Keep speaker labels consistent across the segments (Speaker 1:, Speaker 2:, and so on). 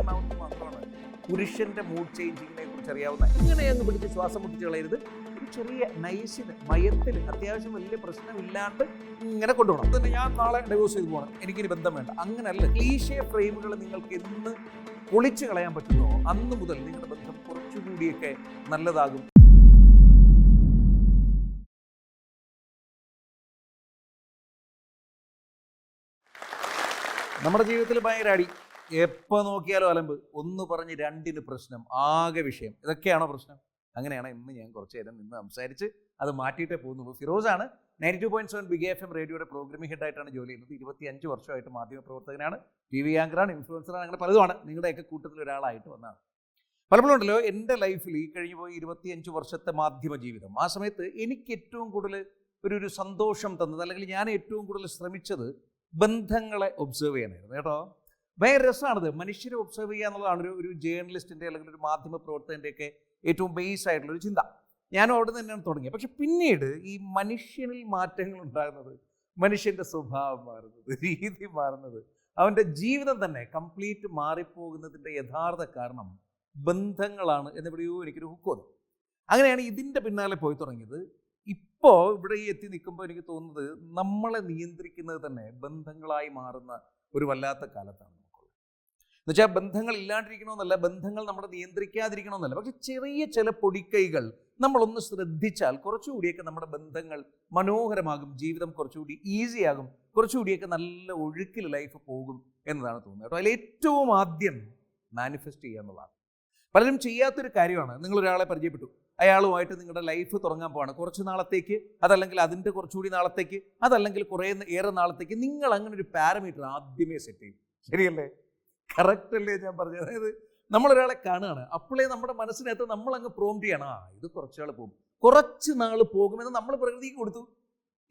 Speaker 1: വിരലിലെണ്ണാവുന്നത് മാത്രമാണ് പുരുഷന്റെ മൂഡ് ചേഞ്ചിങ്ങിനെ കുറിച്ച് അറിയാവുന്ന ഇങ്ങനെ അങ്ങ് പിടിച്ച് ശ്വാസം മുട്ടിച്ച് കളയരുത്. ഒരു ചെറിയ നൈസിന് മയത്തിന് അത്യാവശ്യം വലിയ പ്രശ്നമില്ലാണ്ട് ഇങ്ങനെ കൊണ്ടുപോകണം. തന്നെ ഞാൻ നാളെ ഡൈവോഴ്സ് ചെയ്ത് പോകണം. എനിക്കൊരു ബന്ധം വേണ്ട. അങ്ങനല്ല ഈശയ ഫ്രെയിമുകൾ നിങ്ങൾക്ക് എന്ന് പൊളിച്ചു കളയാൻ പറ്റുന്നോ? അന്ന് മുതൽ നിങ്ങളുടെ ബന്ധം കുറച്ചുകൂടിയൊക്കെ നല്ലതാകും. നമ്മുടെ ജീവിതത്തിൽ ഭയങ്കര അടി. എപ്പോൾ നോക്കിയാലും അലമ്പ്. ഒന്ന് പറഞ്ഞ് രണ്ടിന് പ്രശ്നം ആകെ വിഷയം. ഇതൊക്കെയാണോ പ്രശ്നം? അങ്ങനെയാണ് ഇന്ന് ഞാൻ കുറച്ച് നേരം നിന്ന് സംസാരിച്ച് അത് മാറ്റിയിട്ടേ പോകുന്നുള്ളൂ ഫിറോസാണ് ninety two point seven big F M റേഡിയോയുടെ പ്രോഗ്രാമിംഗ് ഹെഡായിട്ടാണ് ജോലി ചെയ്യുന്നത്. ഇരുപത്തി അഞ്ച് വർഷമായിട്ട് മാധ്യമ പ്രവർത്തകനാണ്. ടി വി ആങ്കറാണ് ഇൻഫ്ലുവൻസറാണ് അങ്ങനെ പലതുമാണ്. നിങ്ങളുടെയൊക്കെ കൂട്ടത്തിൽ ഒരാളായിട്ട് വന്നതാണ്. പലപ്പോഴും ഉണ്ടല്ലോ എന്റെ ലൈഫിൽ ഈ കഴിഞ്ഞു പോയി ഇരുപത്തിയഞ്ച് വർഷത്തെ മാധ്യമ ജീവിതം. ആ സമയത്ത് എനിക്ക് ഏറ്റവും കൂടുതൽ ഒരു ഒരു സന്തോഷം തന്നത് അല്ലെങ്കിൽ ഞാൻ ഏറ്റവും കൂടുതൽ ശ്രമിച്ചത് ബന്ധങ്ങളെ ഒബ്സർവ് ചെയ്യാനായിരുന്നു. കേട്ടോ? ഭയങ്കര രസമാണത്. മനുഷ്യരെ ഒബ്സർവ് ചെയ്യുക എന്നുള്ളതാണ് ഒരു ഒരു ജേർണലിസ്റ്റിന്റെ അല്ലെങ്കിൽ ഒരു മാധ്യമ പ്രവർത്തകന്റെയൊക്കെ ഏറ്റവും ബേസ് ആയിട്ടുള്ള ഒരു ചിന്ത. ഞാനും അവിടെ തന്നെയാണ് തുടങ്ങിയത്. പക്ഷെ പിന്നീട് ഈ മനുഷ്യനിൽ മാറ്റങ്ങൾ ഉണ്ടാകുന്നത് മനുഷ്യന്റെ സ്വഭാവം മാറുന്നത് രീതി മാറുന്നത് അവന്റെ ജീവിതം തന്നെ കംപ്ലീറ്റ് മാറിപ്പോകുന്നതിന്റെ യഥാർത്ഥ കാരണം ബന്ധങ്ങളാണ് എന്നെവിടെയോ എനിക്കൊരു ഹുക്ക് അങ്ങനെയാണ് ഇതിന്റെ പിന്നാലെ പോയി തുടങ്ങിയത്. ഇപ്പോൾ ഇവിടെ ഈ എത്തി നിൽക്കുമ്പോൾ എനിക്ക് തോന്നുന്നത് നമ്മളെ നിയന്ത്രിക്കുന്നത് തന്നെ ബന്ധങ്ങളായി മാറുന്ന ഒരു വല്ലാത്ത കാലത്താണ്. എന്നുവെച്ചാൽ ബന്ധങ്ങൾ ഇല്ലാണ്ടിരിക്കണമെന്നല്ല ബന്ധങ്ങൾ നമ്മളെ നിയന്ത്രിക്കാതിരിക്കണമെന്നല്ല. പക്ഷെ ചെറിയ ചില പൊടിക്കൈകൾ നമ്മളൊന്ന് ശ്രദ്ധിച്ചാൽ കുറച്ചുകൂടിയൊക്കെ നമ്മുടെ ബന്ധങ്ങൾ മനോഹരമാകും ജീവിതം കുറച്ചുകൂടി ഈസിയാകും കുറച്ചുകൂടിയൊക്കെ നല്ല ഒഴുക്കിൽ ലൈഫ് പോകും എന്നതാണ് തോന്നുന്നത് കേട്ടോ. അതിൽ ഏറ്റവും ആദ്യം മാനിഫെസ്റ്റ് ചെയ്യുക എന്നുള്ളതാണ്. പലരും ചെയ്യാത്തൊരു കാര്യമാണ്. നിങ്ങൾ ഒരാളെ പരിചയപ്പെട്ടു. അയാളുമായിട്ട് നിങ്ങളുടെ ലൈഫ് തുടങ്ങാൻ പോവാണ്. കുറച്ച് നാളത്തേക്ക് അതല്ലെങ്കിൽ അതിന്റെ കുറച്ചുകൂടി നാളത്തേക്ക് അതല്ലെങ്കിൽ കുറേ ഏറെ നാളത്തേക്ക് നിങ്ങൾ അങ്ങനെ ഒരു പാരമീറ്റർ ആദ്യമേ സെറ്റ് ചെയ്യും. ശരിയല്ലേ? കറക്റ്റ് അല്ലേ ഞാൻ പറഞ്ഞത്? അതായത് നമ്മളൊരാളെ കാണുകയാണ്. അപ്പോഴേ നമ്മുടെ മനസ്സിനകത്ത് നമ്മൾ അങ്ങ് പ്രോംപ്റ്റ് ചെയ്യണം. ആ ഇത് കുറച്ച് നാൾ പോകും. കുറച്ച് നാൾ പോകുമെന്ന് നമ്മൾ പ്രകൃതിക്ക് കൊടുത്തു.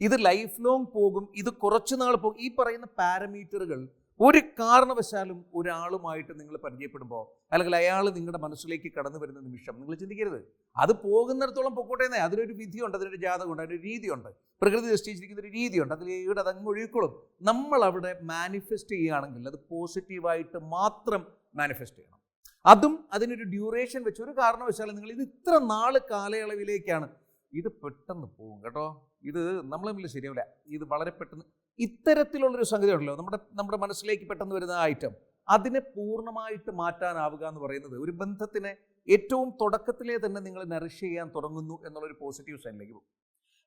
Speaker 1: ഇത് ലൈഫ് ലോങ് പോകും. ഇത് കുറച്ച് നാൾ പോകും. ഈ പറയുന്ന പാരമീറ്ററുകൾ ഒരു കാരണവശാലും ഒരാളുമായിട്ട് നിങ്ങൾ പരിചയപ്പെടുമ്പോൾ അല്ലെങ്കിൽ അയാൾ നിങ്ങളുടെ മനസ്സിലേക്ക് കടന്നു വരുന്ന നിമിഷം നിങ്ങൾ ചിന്തിക്കരുത്. അത് പോകുന്നിടത്തോളം പൊക്കോട്ടെ എന്നേ. അതിനൊരു വിധിയുണ്ട് അതിനൊരു ജാതകമുണ്ട് അതിനൊരു രീതിയുണ്ട്. പ്രകൃതി നിശ്ചയിച്ചിരിക്കുന്ന ഒരു രീതിയുണ്ട്. അതിൽ ഈട് അതങ്ങ് ഒഴുകിക്കോളും. നമ്മൾ അവിടെ മാനിഫെസ്റ്റ് ചെയ്യുകയാണെങ്കിൽ അത് പോസിറ്റീവായിട്ട് മാത്രം മാനിഫെസ്റ്റ് ചെയ്യണം. അതും അതിനൊരു ഡ്യൂറേഷൻ വെച്ച് ഒരു കാരണവശാലും നിങ്ങൾ ഇത് ഇത്ര നാൾ കാലയളവിലേക്കാണ്. ഇത് പെട്ടെന്ന് പോകും കേട്ടോ. ഇത് നമ്മളെ തമ്മിൽ ശരിയാവില്ല. ഇത് വളരെ പെട്ടെന്ന് ഇത്തരത്തിലുള്ളൊരു സംഗതി ഉണ്ടല്ലോ. നമ്മുടെ നമ്മുടെ മനസ്സിലേക്ക് പെട്ടെന്ന് വരുന്ന ഐറ്റം അതിനെ പൂർണമായിട്ട് മാറ്റാനാവുക എന്ന് പറയുന്നത് ഒരു ബന്ധത്തിനെ ഏറ്റവും തുടക്കത്തിലേ തന്നെ നിങ്ങൾ നറിഷ് ചെയ്യാൻ തുടങ്ങുന്നു എന്നുള്ളൊരു പോസിറ്റീവ് സൈനിലേക്ക് പോകും.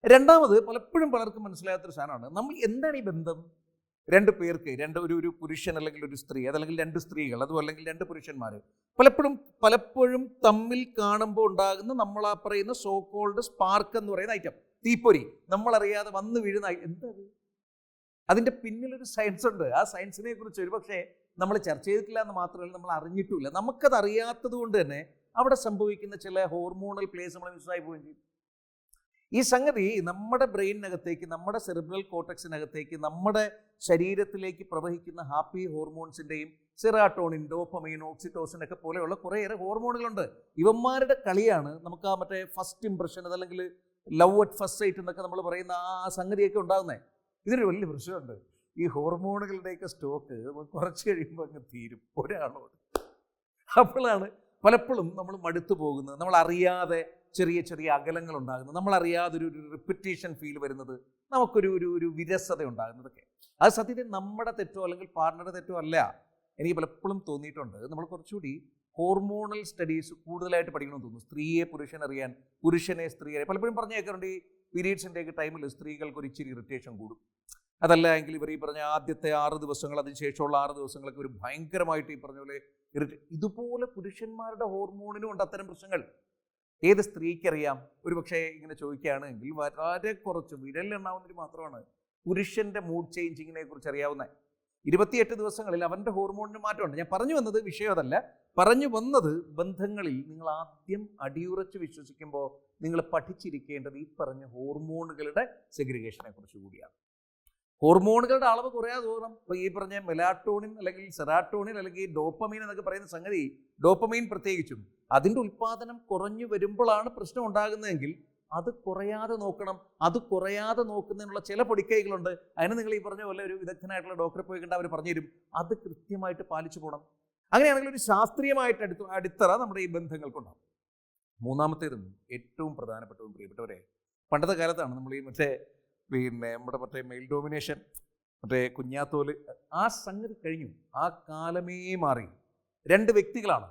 Speaker 1: രണ്ടാമത് പലപ്പോഴും പലർക്കും മനസ്സിലാകാത്തൊരു സാധനമാണ്. നമ്മൾ എന്താണ് ഈ ബന്ധം? രണ്ട് പേർക്ക് രണ്ട് ഒരു ഒരു പുരുഷൻ അല്ലെങ്കിൽ ഒരു സ്ത്രീ അതല്ലെങ്കിൽ രണ്ട് സ്ത്രീകൾ അതും അല്ലെങ്കിൽ രണ്ട് പുരുഷന്മാർ പലപ്പോഴും പലപ്പോഴും തമ്മിൽ കാണുമ്പോൾ ഉണ്ടാകുന്ന നമ്മൾ ആ പറയുന്ന സോ കോൾഡ് സ്പാർക്ക് എന്ന് പറയുന്ന ഐറ്റം തീപ്പൊരി. നമ്മളറിയാതെ വന്നു വീഴുന്ന എന്താ അതിന്റെ പിന്നിലൊരു സയൻസ് ഉണ്ട്. ആ സയൻസിനെ കുറിച്ച് ഒരുപക്ഷെ നമ്മൾ ചർച്ച ചെയ്തിട്ടില്ല എന്ന് മാത്രമല്ല നമ്മൾ അറിഞ്ഞിട്ടുമില്ല. നമുക്കത് അറിയാത്തത് കൊണ്ട് തന്നെ അവിടെ സംഭവിക്കുന്ന ചില ഹോർമോണൽ പ്ലേസ് നമ്മൾ മിസ്സായി പോവുകയും ചെയ്യും. ഈ സംഗതി നമ്മുടെ ബ്രെയിനകത്തേക്ക് നമ്മുടെ സെറിബ്രൽ കോട്ടക്സിനകത്തേക്ക് നമ്മുടെ ശരീരത്തിലേക്ക് പ്രവഹിക്കുന്ന ഹാപ്പി ഹോർമോൺസിന്റെയും സിറാട്ടോണിൻ ഡോപ്പമൈൻ ഓക്സിറ്റോസിൻ ഒക്കെ പോലെയുള്ള കുറേയേറെ ഹോർമോണുകളുണ്ട് ഇവന്മാരുടെ കളിയാണ് നമുക്ക് ആ മറ്റേ ഫസ്റ്റ് ഇംപ്രഷൻ അതല്ലെങ്കിൽ ലവ് അറ്റ് ഫസ്റ്റ് സൈറ്റ് എന്നൊക്കെ നമ്മൾ പറയുന്ന ആ സംഗതിയൊക്കെ ഉണ്ടാകുന്നത് ഇതിനൊരു വലിയ പ്രശ്നമുണ്ട്. ഈ ഹോർമോണുകളുടെയൊക്കെ സ്റ്റോക്ക് കുറച്ച് കഴിയുമ്പോൾ അങ്ങ് തീരും. ഒരാളോട്. അപ്പോഴാണ് പലപ്പോഴും നമ്മൾ മടുത്തു പോകുന്നത്. നമ്മൾ അറിയാതെ ചെറിയ ചെറിയ അകലങ്ങൾ ഉണ്ടാകുന്നത് നമ്മൾ അറിയാതെ ഒരു റിപ്പിറ്റേഷൻ ഫീൽ വരുന്നത്. നമുക്കൊരു ഒരു ഒരു വിരസത ഉണ്ടാകുന്നതൊക്കെ. അത് സത്യത്തിൽ നമ്മുടെ തെറ്റോ അല്ലെങ്കിൽ പാർട്ണറുടെ തെറ്റോ അല്ല. എനിക്ക് പലപ്പോഴും തോന്നിയിട്ടുണ്ട്. നമ്മൾ കുറച്ചുകൂടി ഹോർമോണൽ സ്റ്റഡീസ് കൂടുതലായിട്ട് പഠിക്കണമെന്ന് തോന്നുന്നു. സ്ത്രീയെ പുരുഷൻ അറിയാൻ പുരുഷനെ സ്ത്രീയെ പലപ്പോഴും പറഞ്ഞു കേൾക്കാറുണ്ട് ഈ പീരീഡ്സിന്റെയൊക്കെ ടൈമിൽ സ്ത്രീകൾക്ക് ഒരു ഇച്ചിരി ഇറിറ്റേഷൻ കൂടും. അതല്ല എങ്കിൽ ഇവർ ഈ പറഞ്ഞ ആദ്യത്തെ ആറ് ദിവസങ്ങൾ അതിന് ശേഷമുള്ള ആറ് ദിവസങ്ങളൊക്കെ ഒരു ഭയങ്കരമായിട്ട് ഈ പറഞ്ഞ പോലെ ഇതുപോലെ പുരുഷന്മാരുടെ ഹോർമോണിനും ഉണ്ട് അത്തരം പ്രശ്നങ്ങൾ. ഏത് സ്ത്രീക്കറിയാം? ഒരു പക്ഷേ ഇങ്ങനെ ചോദിക്കുകയാണെങ്കിൽ വളരെ കുറച്ച് വിരലിലെണ്ണാവുന്നതിന് മാത്രമാണ്. പുരുഷന്റെ മൂഡ് ചേഞ്ചിങ്ങിനെ കുറിച്ച് അറിയാവുന്നത് ഇരുപത്തിയെട്ട് ദിവസങ്ങളിൽ അവന്റെ ഹോർമോണിന് മാറ്റമുണ്ട്. ഞാൻ പറഞ്ഞു വന്നത് വിഷയം അതല്ല. പറഞ്ഞു വന്നത് ബന്ധങ്ങളിൽ നിങ്ങൾ ആദ്യം അടിയുറച്ച് വിശ്വസിക്കുമ്പോൾ നിങ്ങൾ പഠിച്ചിരിക്കേണ്ടത് ഈ പറഞ്ഞ ഹോർമോണുകളുടെ സെഗ്രിഗേഷനെ കുറിച്ച് കൂടിയാണ്. ഹോർമോണുകളുടെ അളവ് കുറയാതെ തോന്നും. ഇപ്പോൾ ഈ പറഞ്ഞ മെലാട്ടോണിൻ അല്ലെങ്കിൽ സെറാട്ടോണിൻ അല്ലെങ്കിൽ ഡോപ്പമീൻ എന്നൊക്കെ പറയുന്ന സംഗതി ഡോപ്പമീൻ പ്രത്യേകിച്ചും അതിന്റെ ഉൽപ്പാദനം കുറഞ്ഞു വരുമ്പോഴാണ് പ്രശ്നം ഉണ്ടാകുന്നതെങ്കിൽ അത് കുറയാതെ നോക്കണം അത് കുറയാതെ നോക്കുന്നതിനുള്ള ചില പൊടിക്കൈകളുണ്ട്. അതിന് നിങ്ങൾ ഈ പറഞ്ഞ പോലെ ഒരു വിദഗ്ധനായിട്ടുള്ള ഡോക്ടറെ പോയി കണ്ട് അവർ പറഞ്ഞു പറഞ്ഞുതരും. അത് കൃത്യമായിട്ട് പാലിച്ചു പോകണം അങ്ങനെയാണെങ്കിൽ ഒരു ശാസ്ത്രീയമായിട്ട് അടുത്ത അടിത്തറ നമ്മുടെ ഈ ബന്ധങ്ങൾക്കുണ്ടാവും. മൂന്നാമത്തേതും ഏറ്റവും പ്രധാനപ്പെട്ടതും പ്രിയപ്പെട്ടവരെ പണ്ടത്തെ കാലത്താണ് നമ്മൾ ഈ മറ്റേ പിന്നെ നമ്മുടെ മറ്റേ മെയിൽ ഡോമിനേഷൻ മറ്റേ കുഞ്ഞാത്തോൽ ആ സംഗതി കഴിഞ്ഞു. ആ കാലമേ മാറി. രണ്ട് വ്യക്തികളാണ്.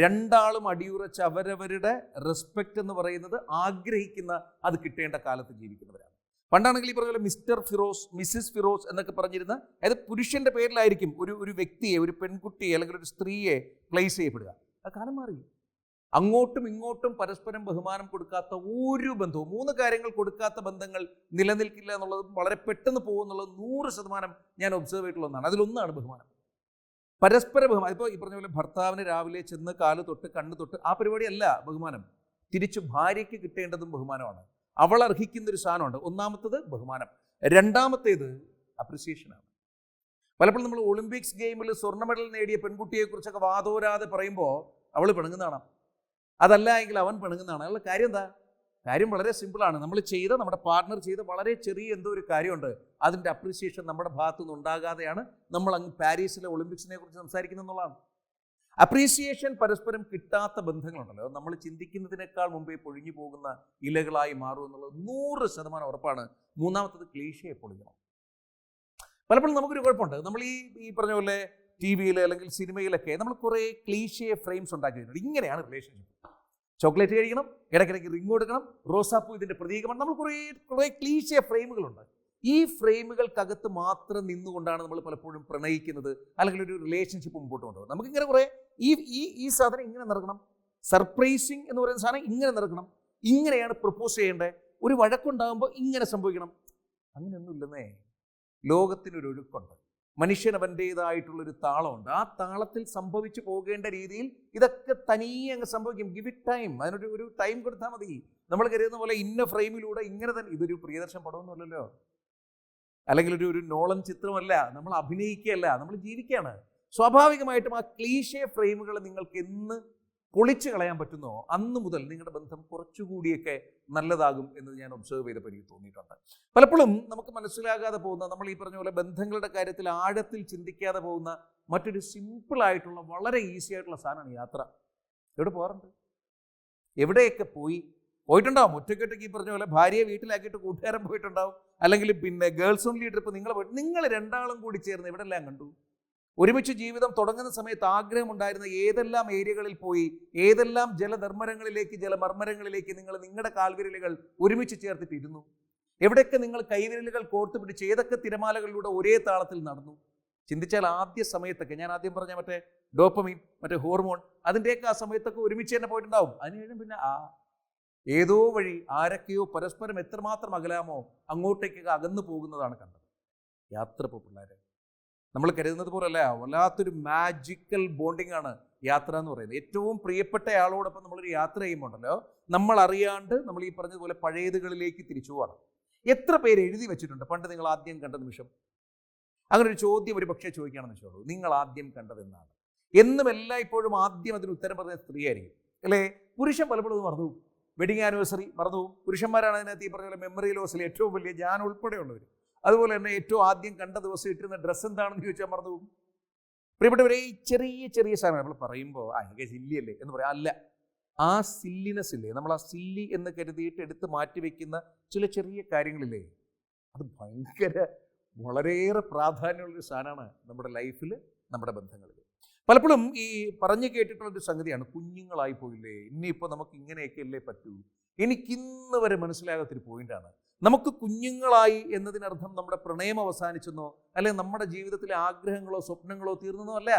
Speaker 1: രണ്ടാളും അടിയുറച്ച് അവരവരുടെ റെസ്പെക്റ്റ് എന്ന് പറയുന്നത് ആഗ്രഹിക്കുന്ന അത് കിട്ടേണ്ട കാലത്ത് ജീവിക്കുന്നവരാണ്. പണ്ടാണെങ്കിൽ ഈ പറഞ്ഞ മിസ്റ്റർ ഫിറോസ് മിസ്സിസ് ഫിറോസ് എന്നൊക്കെ പറഞ്ഞിരുന്ന അതായത് പുരുഷന്റെ പേരിലായിരിക്കും ഒരു ഒരു വ്യക്തിയെ ഒരു പെൺകുട്ടിയെ അല്ലെങ്കിൽ ഒരു സ്ത്രീയെ പ്ലേസ് ചെയ്യപ്പെടുക. ആ കാലം മാറി. അങ്ങോട്ടും ഇങ്ങോട്ടും പരസ്പരം ബഹുമാനം കൊടുക്കാത്ത ഒരു ബന്ധവും മൂന്ന് കാര്യങ്ങൾ കൊടുക്കാത്ത ബന്ധങ്ങൾ നിലനിൽക്കില്ല എന്നുള്ളത് വളരെ പെട്ടെന്ന് പോകുന്നുള്ളത് നൂറ് ശതമാനം ഞാൻ ഒബ്സർവ് ചെയ്തിട്ടുള്ള ഒന്നാണ്. അതിലൊന്നാണ് ബഹുമാനം. പരസ്പര ബഹുമാനം ഇപ്പോൾ ഈ പറഞ്ഞ പോലെ ഭർത്താവിന് രാവിലെ ചെന്ന് കാൽ തൊട്ട് കണ്ണ് തൊട്ട് ആ പരിപാടിയല്ല ബഹുമാനം. തിരിച്ചു ഭാര്യയ്ക്ക് കിട്ടേണ്ടതും ബഹുമാനമാണ്. അവൾ അർഹിക്കുന്ന ഒരു സാധനമുണ്ട്. ഒന്നാമത്തത് ബഹുമാനം. രണ്ടാമത്തേത് അപ്രിസിയേഷനാണ് പലപ്പോഴും നമ്മൾ ഒളിമ്പിക്സ് ഗെയിമിൽ സ്വർണ മെഡൽ നേടിയ പെൺകുട്ടിയെക്കുറിച്ചൊക്കെ വാതോരാതെ പറയുമ്പോൾ അവൾ പിണങ്ങുന്നതാണ്. അതല്ല എങ്കിൽ അവൻ പിണങ്ങുന്നതാണ്. അയാളുടെ കാര്യം എന്താ? കാര്യം വളരെ സിമ്പിളാണ്. നമ്മൾ ചെയ്ത നമ്മുടെ പാർട്ട്ണർ ചെയ്ത വളരെ ചെറിയ എന്തോ ഒരു കാര്യമുണ്ട്. അതിന്റെ അപ്രീസിയേഷൻ നമ്മുടെ ഭാഗത്തു നിന്ന് ഉണ്ടാകാതെയാണ് നമ്മൾ അങ്ങ് പാരീസിലെ ഒളിമ്പിക്സിനെ കുറിച്ച് സംസാരിക്കുന്നത് എന്നുള്ളതാണ്. അപ്രീസിയേഷൻ പരസ്പരം കിട്ടാത്ത ബന്ധങ്ങളുണ്ടല്ലോ. നമ്മൾ ചിന്തിക്കുന്നതിനേക്കാൾ മുമ്പേ പൊഴിഞ്ഞു പോകുന്ന ഇലകളായി മാറും എന്നുള്ളത് നൂറ് ശതമാനം ഉറപ്പാണ്. മൂന്നാമത്തത് ക്ലീഷയെ പൊളിക്കണം. പലപ്പോഴും നമുക്കൊരു കുഴപ്പമുണ്ട്. നമ്മൾ ഈ ഈ പറഞ്ഞ പോലെ ടി വിയിൽ അല്ലെങ്കിൽ സിനിമയിലൊക്കെ നമ്മൾ കുറേ ക്ലീഷയെ ഫ്രെയിംസ് ഉണ്ടാക്കി ഇങ്ങനെയാണ് റിലേഷൻഷിപ്പ് ചോക്ലേറ്റ് കഴിക്കണം ഇടയ്ക്കിടയ്ക്ക് റിങ് കൊടുക്കണം റോസാപ്പൂ ഇതിന്റെ പ്രതീകമാണ്. നമ്മൾ കുറേ കുറേ ക്ലീശിയ ഫ്രെയിമുകളുണ്ട്. ഈ ഫ്രെയിമുകൾക്കകത്ത് മാത്രം നിന്നുകൊണ്ടാണ് നമ്മൾ പലപ്പോഴും പ്രണയിക്കുന്നത് അല്ലെങ്കിൽ ഒരു റിലേഷൻഷിപ്പ് മുമ്പോട്ട് കൊണ്ടുപോകുന്നത്. നമുക്കിങ്ങനെ കുറേ ഈ ഈ ഈ സാധനം ഇങ്ങനെ നടക്കണം സർപ്രൈസിങ് എന്ന് പറയുന്ന സാധനം ഇങ്ങനെ നടക്കണം ഇങ്ങനെയാണ് പ്രപ്പോസ് ചെയ്യേണ്ടത്. ഒരു വഴക്കുണ്ടാകുമ്പോൾ ഇങ്ങനെ സംഭവിക്കണം. അങ്ങനെയൊന്നുമില്ലെന്നേ. ലോകത്തിനൊരു ഒഴുക്കുണ്ട്. മനുഷ്യൻ അവന്റേതായിട്ടുള്ളൊരു താളമുണ്ട്. ആ താളത്തിൽ സംഭവിച്ചു പോകേണ്ട രീതിയിൽ ഇതൊക്കെ തനിയെ അങ്ങ് സംഭവിക്കും. ഗിവ് ഇറ്റ് ടൈം അതിനൊരു ഒരു ടൈം കൊടുത്താൽ മതി. നമ്മൾ കരുതുന്ന പോലെ ഇന്ന ഫ്രെയിമിലൂടെ ഇങ്ങനെ തന്നെ ഇതൊരു പ്രിയദർശൻ പടമൊന്നുമല്ലല്ലോ. അല്ലെങ്കിൽ ഒരു ഒരു നോളൻ ചിത്രമല്ല. നമ്മൾ അഭിനയിക്കുകയല്ല. നമ്മൾ ജീവിക്കുകയാണ്. സ്വാഭാവികമായിട്ടും ആ ക്ലീശേ ഫ്രെയിമുകൾ നിങ്ങൾക്ക് എന്ന് പൊളിച്ചു കളയാൻ പറ്റുന്നോ? അന്ന് മുതൽ നിങ്ങളുടെ ബന്ധം കുറച്ചുകൂടിയൊക്കെ നല്ലതാകും എന്ന് ഞാൻ ഒബ്സർവ് ചെയ്തപ്പോൾ എനിക്ക് തോന്നിയിട്ടുണ്ട്. പലപ്പോഴും നമുക്ക് മനസ്സിലാകാതെ പോകുന്ന നമ്മൾ ഈ പറഞ്ഞ പോലെ ബന്ധങ്ങളുടെ കാര്യത്തിൽ ആഴത്തിൽ ചിന്തിക്കാതെ പോകുന്ന മറ്റൊരു സിമ്പിൾ ആയിട്ടുള്ള വളരെ ഈസി ആയിട്ടുള്ള സാധനമാണ് യാത്ര. എവിടെ പോകാറുണ്ട്? എവിടെയൊക്കെ പോയി? പോയിട്ടുണ്ടാവും. ഒറ്റയ്ക്കൊറ്റയ്ക്ക് ഈ പറഞ്ഞ പോലെ ഭാര്യയെ വീട്ടിലാക്കിയിട്ട് കൂട്ടുകാരൻ പോയിട്ടുണ്ടാവും. അല്ലെങ്കിൽ പിന്നെ ഗേൾസ് ഓൺലി ട്രിപ്പ് നിങ്ങൾ പോയിട്ട് നിങ്ങൾ രണ്ടാളും കൂടി ചേർന്ന് എവിടെല്ലാം കണ്ടു? ഒരുമിച്ച് ജീവിതം തുടങ്ങുന്ന സമയത്ത് ആഗ്രഹമുണ്ടായിരുന്ന ഏതെല്ലാം ഏരിയകളിൽ പോയി ഏതെല്ലാം ജലധർമ്മരങ്ങളിലേക്ക് ജലമർമ്മരങ്ങളിലേക്ക് നിങ്ങൾ നിങ്ങളുടെ കാൽവിരലുകൾ ഒരുമിച്ച് ചേർത്തിട്ടിരുന്നു? എവിടെയൊക്കെ നിങ്ങൾ കൈവിരലുകൾ കോർത്തു പിടിച്ച് ഏതൊക്കെ തിരമാലകളിലൂടെ ഒരേ താളത്തിൽ നടന്നു? ചിന്തിച്ചാൽ ആദ്യ സമയത്തൊക്കെ ഞാൻ ആദ്യം പറഞ്ഞ മറ്റേ ഡോപ്പമീൻ മറ്റേ ഹോർമോൺ അതിന്റെയൊക്കെ ആ സമയത്തൊക്കെ ഒരുമിച്ച് തന്നെ പോയിട്ടുണ്ടാവും. അതിനുശേഷം പിന്നെ ആ ഏതോ വഴി ആരൊക്കെയോ പരസ്പരം എത്രമാത്രം അകലാമോ അങ്ങോട്ടേക്കൊക്കെ അകന്നു പോകുന്നതാണ് കണ്ടത്. യാത്ര ഇപ്പോൾ പിള്ളേരെ. നമ്മൾ കരുതുന്നത് പോലെയല്ല വല്ലാത്തൊരു മാജിക്കൽ ബോണ്ടിങ് ആണ് യാത്ര എന്ന് പറയുന്നത്. ഏറ്റവും പ്രിയപ്പെട്ട ആളോടൊപ്പം നമ്മളൊരു യാത്ര ചെയ്യുമ്പോണ്ടല്ലോ നമ്മൾ അറിയാണ്ട് നമ്മൾ ഈ പറഞ്ഞതുപോലെ പഴയതുകളിലേക്ക് തിരിച്ചു പോകണം. എത്ര പേര് എഴുതി വെച്ചിട്ടുണ്ട്? പണ്ട് നിങ്ങൾ ആദ്യം കണ്ട നിമിഷം. അങ്ങനെ ഒരു ചോദ്യം ഒരു പക്ഷേ ചോദിക്കുകയാണെന്ന് വെച്ചോളൂ നിങ്ങൾ ആദ്യം കണ്ടത് എന്നാണ് എന്നും എല്ലാ ഇപ്പോഴും ആദ്യം അതിന് ഉത്തരം പറഞ്ഞ സ്ത്രീയായിരിക്കും. അല്ലേ? പുരുഷൻ പലപ്പോഴും മറന്നു വെഡിങ് ആനിവേഴ്സറി മറന്നു പുരുഷന്മാരാണ് അതിനകത്ത് ഈ പറഞ്ഞ മെമ്മറി ലോസിൽ ഏറ്റവും വലിയ ഞാൻ ഉൾപ്പെടെയുള്ളവർ അതുപോലെ തന്നെ ഏറ്റവും ആദ്യം കണ്ട ദിവസം ഇട്ടിരുന്ന ഡ്രസ്സ് എന്താണെന്ന് ചോദിച്ചാൽ മറന്നു പോകും. പ്രിയപ്പെട്ടവരെ ഈ ചെറിയ ചെറിയ സാധനം നമ്മൾ പറയുമ്പോൾ ആ എനിക്ക് സില്ലിയല്ലേ? എന്ന് പറയാം. അല്ല. ആ സില്ലിനെസ് ഇല്ലേ? നമ്മൾ ആ സില്ലി എന്ന് കരുതിയിട്ട് എടുത്ത് മാറ്റി വെക്കുന്ന ചില ചെറിയ കാര്യങ്ങളില്ലേ? അത് ഭയങ്കര വളരെയേറെ പ്രാധാന്യമുള്ളൊരു സാധനമാണ് നമ്മുടെ ലൈഫിൽ നമ്മുടെ ബന്ധങ്ങളിൽ പലപ്പോഴും ഈ പറഞ്ഞു കേട്ടിട്ടുള്ളൊരു സംഗതിയാണ് കുഞ്ഞുങ്ങളായി പോയില്ലേ ഇനിയിപ്പോൾ നമുക്ക് ഇങ്ങനെയൊക്കെ അല്ലേ പറ്റൂ? എനിക്കിന്ന് വരെ മനസ്സിലാകാത്തൊരു പോയിന്റാണ് നമുക്ക് കുഞ്ഞുങ്ങളായി എന്നതിനർത്ഥം നമ്മുടെ പ്രണയം അവസാനിച്ചെന്നോ അല്ലെങ്കിൽ നമ്മുടെ ജീവിതത്തിലെ ആഗ്രഹങ്ങളോ സ്വപ്നങ്ങളോ തീർന്നെന്നോ അല്ല.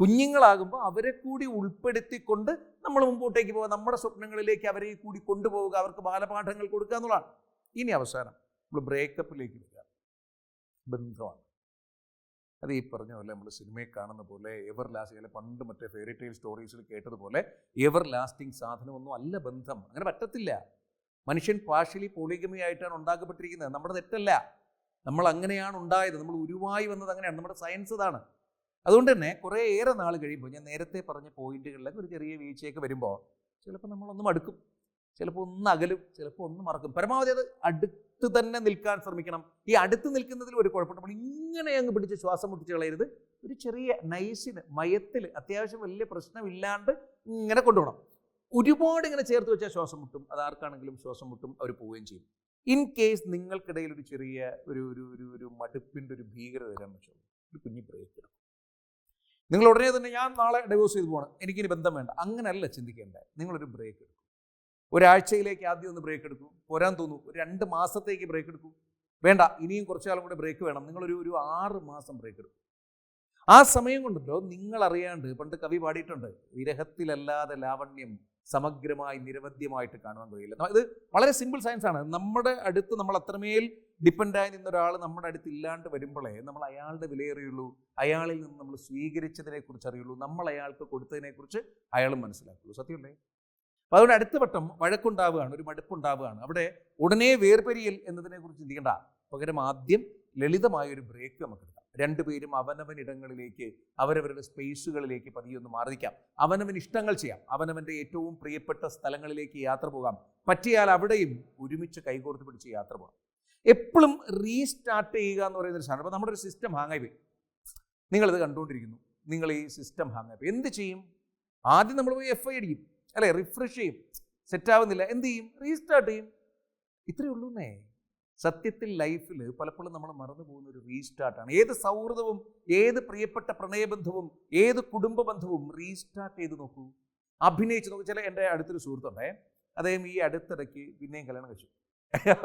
Speaker 1: കുഞ്ഞുങ്ങളാകുമ്പോൾ അവരെ കൂടി ഉൾപ്പെടുത്തിക്കൊണ്ട് നമ്മൾ മുമ്പോട്ടേക്ക് പോകുക നമ്മുടെ സ്വപ്നങ്ങളിലേക്ക് അവരെ കൂടി കൊണ്ടുപോവുക. അവർക്ക് ബാലപാഠങ്ങൾ കൊടുക്കുക എന്നുള്ളതാണ്. ഇനി അവസാനം നമ്മൾ ബ്രേക്കപ്പിലേക്ക് വരിക. ബന്ധമാണ്. അത് ഈ പറഞ്ഞ പോലെ നമ്മൾ സിനിമയിൽ കാണുന്ന പോലെ എവർ ലാസ്റ്റിംഗ് അല്ലെ പണ്ട് മറ്റേ ഫെയറി ടെയിൽ സ്റ്റോറീസിൽ കേട്ടതുപോലെ എവർ ലാസ്റ്റിംഗ് സാധനമൊന്നും അല്ല ബന്ധം. അങ്ങനെ പറ്റത്തില്ല. മനുഷ്യൻ പാർഷ്യലി പോളിഗമി ആയിട്ടാണ് ഉണ്ടാക്കപ്പെട്ടിരിക്കുന്നത്. നമ്മുടെ തെറ്റല്ല. നമ്മൾ അങ്ങനെയാണ് ഉണ്ടായത്. നമ്മൾ ഉരുവായി വന്നത് അങ്ങനെയാണ്. നമ്മുടെ സയൻസ് ഇതാണ്. അതുകൊണ്ട് തന്നെ കുറേ ഏറെ നാൾ കഴിയുമ്പോൾ ഞാൻ നേരത്തെ പറഞ്ഞ പോയിന്റുകളിലൊക്കെ ഒരു ചെറിയ വീഴ്ചയൊക്കെ വരുമ്പോൾ ചിലപ്പോൾ നമ്മളൊന്ന് മടുക്കും ചിലപ്പോൾ ഒന്ന് അകലും ചിലപ്പോൾ ഒന്ന് മറക്കും. പരമാവധി അത് അടുത്ത് തന്നെ നിൽക്കാൻ ശ്രമിക്കണം. ഈ അടുത്ത് നിൽക്കുന്നതിൽ ഒരു കുഴപ്പമില്ല. നമ്മൾ ഇങ്ങനെ അങ്ങ് പിടിച്ച് ശ്വാസം മുട്ടിച്ച് കളയരുത്. ഒരു ചെറിയ നൈസിന് മയത്തിൽ അത്യാവശ്യം വലിയ പ്രശ്നമില്ലാണ്ട് ഇങ്ങനെ കൊണ്ടുപോകണം. ഒരുപാട് ഇങ്ങനെ ചേർത്ത് വെച്ചാൽ ശ്വാസം മുട്ടും. അത് ആർക്കാണെങ്കിലും ശ്വാസം മുട്ടും അവർ പോവുകയും ചെയ്യും. ഇൻ കേസ് നിങ്ങൾക്കിടയിൽ ഒരു ചെറിയ ഒരു ഒരു ഒരു ഒരു മടുപ്പിന്റെ ഒരു ഭീകരത വരാൻ പറ്റുള്ളൂ. ഒരു കുഞ്ഞു ബ്രേക്ക് നിങ്ങൾ ഉടനെ തന്നെ ഞാൻ നാളെ ഡൈവോഴ്സ് ചെയ്ത് പോകണം എനിക്കിനി ബന്ധം വേണ്ട. അങ്ങനെയല്ല ചിന്തിക്കേണ്ടത്. നിങ്ങളൊരു ബ്രേക്ക് എടുക്കും. ഒരാഴ്ചയിലേക്ക് ആദ്യം ഒന്ന് ബ്രേക്ക് എടുക്കും. പോരാൻ തോന്നും. ഒരു രണ്ട് മാസത്തേക്ക് ബ്രേക്ക് എടുക്കും. വേണ്ട ഇനിയും കുറച്ചു കാലം കൂടെ ബ്രേക്ക് വേണം. നിങ്ങളൊരു ഒരു ആറ് മാസം ബ്രേക്ക് എടുക്കും. ആ സമയം കൊണ്ടല്ലോ നിങ്ങൾ അറിയാണ്ട് പണ്ട് കവി പാടിയിട്ടുണ്ട് വിരഹത്തിലല്ലാതെ ലാവണ്യം സമഗ്രമായി നിരവധ്യമായിട്ട് കാണുവാൻ കഴിയില്ല. ഇത് വളരെ സിമ്പിൾ സയൻസ് ആണ്. നമ്മുടെ അടുത്ത് നമ്മൾ അത്രമേൽ ഡിപ്പെൻഡായി നിന്ന ഒരാൾ നമ്മുടെ അടുത്ത് ഇല്ലാണ്ട് വരുമ്പോഴേ നമ്മൾ അയാളുടെ വിലയേറിയുള്ളൂ. അയാളിൽ നിന്ന് നമ്മൾ സ്വീകരിച്ചതിനെ കുറിച്ച് അറിയുള്ളൂ നമ്മൾ അയാൾക്ക് കൊടുത്തതിനെ കുറിച്ച് അയാളും മനസ്സിലാക്കുള്ളൂ. സത്യമല്ലേ അപ്പോൾ അതുകൊണ്ട് അടുത്ത വട്ടം വഴക്കുണ്ടാവുകയാണ് ഒരു മടുപ്പുണ്ടാവുകയാണ്. അവിടെ ഉടനെ വേർപെരിയൽ എന്നതിനെ കുറിച്ച് ചിന്തിക്കേണ്ട. പകരം ആദ്യം ലളിതമായ ഒരു ബ്രേക്ക് നമുക്ക് രണ്ടുപേരും അവനവൻ ഇടങ്ങളിലേക്ക് അവരവരുടെ സ്പേസുകളിലേക്ക് പതിയൊന്ന് മാറിക്കാം അവനവൻ ഇഷ്ടങ്ങൾ ചെയ്യാം. അവനവന്റെ ഏറ്റവും പ്രിയപ്പെട്ട സ്ഥലങ്ങളിലേക്ക് യാത്ര പോകാം. പറ്റിയാൽ അവിടെയും ഒരുമിച്ച് കൈകോർത്ത് പിടിച്ച് യാത്ര പോകാം എപ്പോഴും റീസ്റ്റാർട്ട് ചെയ്യുക എന്ന് പറയുന്ന ഒരു സാധനം. അപ്പോൾ നമ്മുടെ ഒരു സിസ്റ്റം ഹാങ്ങായി പോയി. നിങ്ങളിത് കണ്ടുകൊണ്ടിരിക്കുന്നു. നിങ്ങൾ ഈ സിസ്റ്റം ഹാങ്ങായി പോയി. എന്ത് ചെയ്യും? ആദ്യം നമ്മൾ പോയി എഫ് ഐ അടിക്കും. അല്ലേ? റിഫ്രഷ് ചെയ്യും. സെറ്റ് ആവുന്നില്ല. എന്ത് ചെയ്യും? റീസ്റ്റാർട്ട് ചെയ്യും. ഇത്രയേ ഉള്ളൂ എന്നേ സത്യത്തിൽ ലൈഫിൽ പലപ്പോഴും നമ്മൾ മറന്നു പോകുന്ന ഒരു റീസ്റ്റാർട്ടാണ് ഏത് സൗഹൃദവും ഏത് പ്രിയപ്പെട്ട പ്രണയബന്ധവും ഏത് കുടുംബ ബന്ധവും റീസ്റ്റാർട്ട് ചെയ്ത് നോക്കൂ. അഭിനയിച്ച് നോക്കൂ. ചില എന്റെ അടുത്തൊരു സുഹൃത്തുണ്ടേ. അദ്ദേഹം ഈ അടുത്തിടയ്ക്ക് പിന്നെയും കല്യാണം കഴിച്ചു.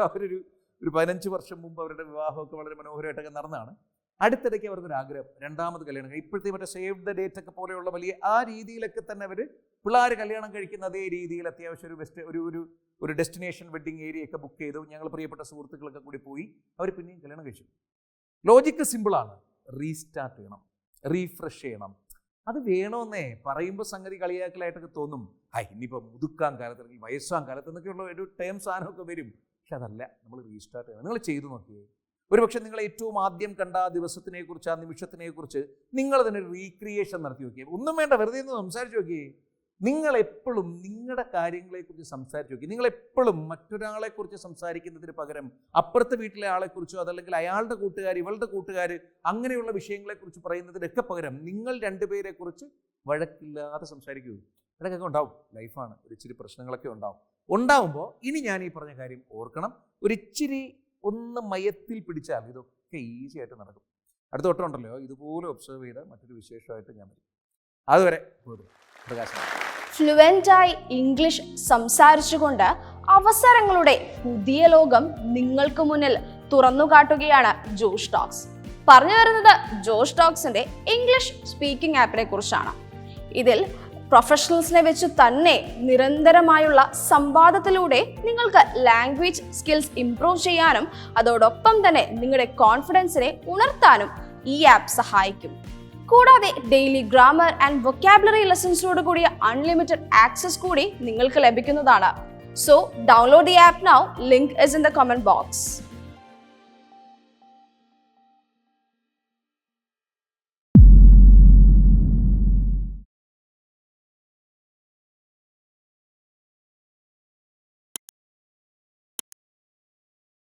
Speaker 1: അവരൊരു ഒരു പതിനഞ്ച് വർഷം മുമ്പ് അവരുടെ വിവാഹമൊക്കെ വളരെ മനോഹരമായിട്ടൊക്കെ നടന്നതാണ്. അടുത്തിടയ്ക്ക് അവർക്കൊരു ആഗ്രഹം രണ്ടാമത് കല്യാണം ഇപ്പോഴത്തെ മറ്റേ സേവ് ദ ഡേറ്റ് ഒക്കെ പോലെയുള്ള വലിയ ആ രീതിയിലൊക്കെ തന്നെ അവർ പിള്ളേർ കല്യാണം കഴിക്കുന്ന അതേ രീതിയിൽ അത്യാവശ്യം ഒരു വെസ്റ്റ് ഒരു ഒരു ഒരു ഡെസ്റ്റിനേഷൻ വെഡ്ഡിങ് ഏരിയ ഒക്കെ ബുക്ക് ചെയ്തു. ഞങ്ങൾ പ്രിയപ്പെട്ട സുഹൃത്തുക്കളൊക്കെ കൂടി പോയി. അവർ പിന്നെയും കല്യാണം കഴിച്ചു. ലോജിക്ക് സിമ്പിളാണ് റീസ്റ്റാർട്ട് ചെയ്യണം. റീഫ്രഷ് ചെയ്യണം. അത് വേണമെന്നേ പറയുമ്പോൾ സംഗതി കളിയാക്കലായിട്ടൊക്കെ തോന്നും. ഹൈ ഇനിയിപ്പോൾ മുതുക്കാൻ കാലത്ത് വയസ്സാം കാലത്ത് എന്നൊക്കെയുള്ള ഒരു ടേം സാധനമൊക്കെ വരും. പക്ഷെ അതല്ല. നമ്മൾ റീസ്റ്റാർട്ട് ചെയ്യണം. നിങ്ങൾ ചെയ്തു നോക്കിയേ. ഒരുപക്ഷെ നിങ്ങൾ ഏറ്റവും ആദ്യം കണ്ട ആ ദിവസത്തിനെ കുറിച്ച് ആ നിമിഷത്തിനെ കുറിച്ച് നിങ്ങൾ ഒരു റീക്രിയേഷൻ നടത്തി നോക്കിയേ. ഒന്നും വേണ്ട. വെറുതെ ഒന്ന് സംസാരിച്ച് നോക്കിയേ. നിങ്ങൾ എപ്പോഴും നിങ്ങളുടെ കാര്യങ്ങളെക്കുറിച്ച് സംസാരിച്ച് നോക്കി. നിങ്ങൾ എപ്പോഴും മറ്റൊരാളെക്കുറിച്ച് സംസാരിക്കുന്നതിന് പകരം അപ്പുറത്തെ വീട്ടിലെ ആളെക്കുറിച്ചോ അതല്ലെങ്കിൽ അയാളുടെ കൂട്ടുകാർ ഇവളുടെ കൂട്ടുകാർ അങ്ങനെയുള്ള വിഷയങ്ങളെക്കുറിച്ച് പറയുന്നതിനൊക്കെ പകരം നിങ്ങൾ രണ്ടുപേരെക്കുറിച്ച് വഴക്കില്ലാതെ സംസാരിക്കൂ. ഇടയ്ക്കൊക്കെ ഉണ്ടാവും. ലൈഫാണ്. ഒരു ഇച്ചിരി പ്രശ്നങ്ങളൊക്കെ ഉണ്ടാവും. ഉണ്ടാവുമ്പോൾ ഇനി ഞാൻ ഈ പറഞ്ഞ കാര്യം ഓർക്കണം. ഒരു ഇച്ചിരി ഒന്ന് മയത്തിൽ പിടിച്ചാൽ ഇതൊക്കെ ഈസി ആയിട്ട് നടക്കും. അടുത്ത വട്ടം ഉണ്ടല്ലോ. ഇതുപോലെ ഒബ്സർവ് ചെയ്ത മറ്റൊരു വിശേഷമായിട്ട് ഞാൻ വരും. അതുവരെ പോരും പ്രകാശം.
Speaker 2: ഫ്ലുവന്റായി ഇംഗ്ലീഷ് സംസാരിച്ചുകൊണ്ട് അവസരങ്ങളുടെ പുതിയ ലോകം നിങ്ങൾക്ക് മുന്നിൽ തുറന്നു കാട്ടുകയാണ് ജോഷ് ടോക്സ്. പറഞ്ഞു വരുന്നത് ജോഷ് ടോക്സിന്റെ ഇംഗ്ലീഷ് സ്പീക്കിംഗ് ആപ്പിനെ കുറിച്ചാണ്. ഇതിൽ പ്രൊഫഷണൽസിനെ വെച്ച് തന്നെ നിരന്തരമായുള്ള സംവാദത്തിലൂടെ നിങ്ങൾക്ക് ലാംഗ്വേജ് സ്കിൽസ് ഇംപ്രൂവ് ചെയ്യാനും അതോടൊപ്പം തന്നെ നിങ്ങളുടെ കോൺഫിഡൻസിനെ ഉണർത്താനും ഈ ആപ്പ് സഹായിക്കും. കൂടാതെ ഡെയിലി ഗ്രാമർ ആൻഡ് വൊക്കാബുലറി ലെസൺസോട് കൂടിയ അൺലിമിറ്റഡ് ആക്സസ് കൂടി നിങ്ങൾക്ക് ലഭിക്കുന്നതാണ്. So download the app now link is in the comment box